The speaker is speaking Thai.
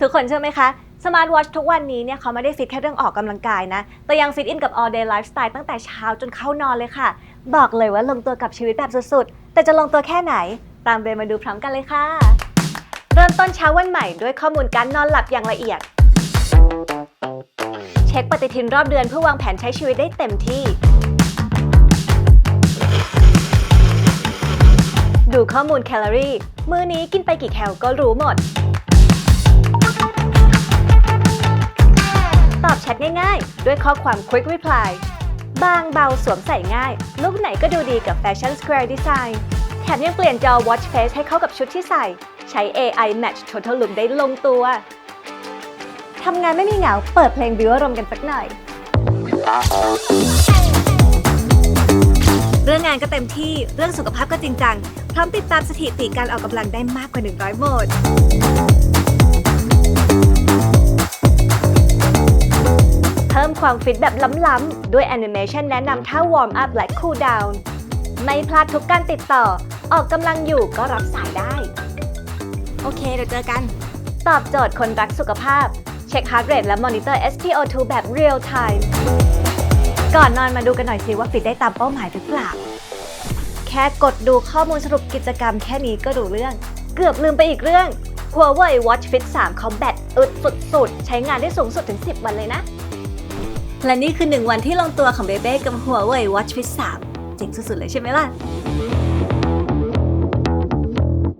ทุกคนเชื่อไหมคะ สมาร์ทวอชทุกวันนี้เนี่ยเขาไม่ได้ฟิตแค่เรื่องออกกำลังกายนะ แต่ยังฟิตอินกับ all day lifestyle ตั้งแต่เช้าจนเข้านอนเลยค่ะ บอกเลยว่าลงตัวกับชีวิตแบบสุดๆ แต่จะลงตัวแค่ไหน ตามเบนมาดูพร้อมกันเลยค่ะ เริ่มต้นเช้าวันใหม่ด้วยข้อมูลการนอนหลับอย่างละเอียด เช็คปฏิทินรอบเดือนเพื่อวางแผนใช้ชีวิตได้เต็มที่ ดูข้อมูลแคลอรี่ มื้อนี้กินไปกี่แคลก็รู้หมด ชทง่ายๆ ด้วยข้อความ Quick Reply บางเบาสวมใส่ง่าย ลุคไหนก็ดูดีกับ Fashion Square Design แถมยังเปลี่ยนจอ Watch Face ให้เข้ากับชุดที่ใส่ ใช้ AI Match Total Look ได้ลงตัวทำงานไม่มีเหงา เปิดเพลงบิวอารมณ์กันสักหน่อย เรื่องงานก็เต็มที่ เรื่องสุขภาพก็จริงจัง พร้อมติดตามสถิติการออกกำลังได้มากกว่า 100 โหมด มความฟิตแบบล้ำๆด้วยแอนิเมชันแนะนำท่าวอร์มอัพและคูลดาวน์ไม่พลาดทุกการติดต่อ ออกกำลังอยู่ก็รับสายได้ โอเค เดี๋ยวเจอกัน ตอบโจทย์คนรักสุขภาพ เช็คฮาร์ดเรทและมอนิเตอร์ SpO2 แบบเรียลไทม์ก่อนนอนมาดูกันหน่อยสิว่าฟิตได้ตามเป้าหมายหรือเปล่า แค่กดดูข้อมูลสรุปกิจกรรมแค่นี้ก็รู้เรื่อง เกือบลืมไปอีกเรื่อง Huawei Watch Fit 3 Combat อึดสุดๆ ใช้งานได้สูงสุดถึง 10 วันเลยนะ และนี่คือหนึ่งวันที่ลงตัวของเบเบ้กับหัวเว่ย Watch Fit 3เจ๋งสุดๆเลยใช่ไหมล่ะ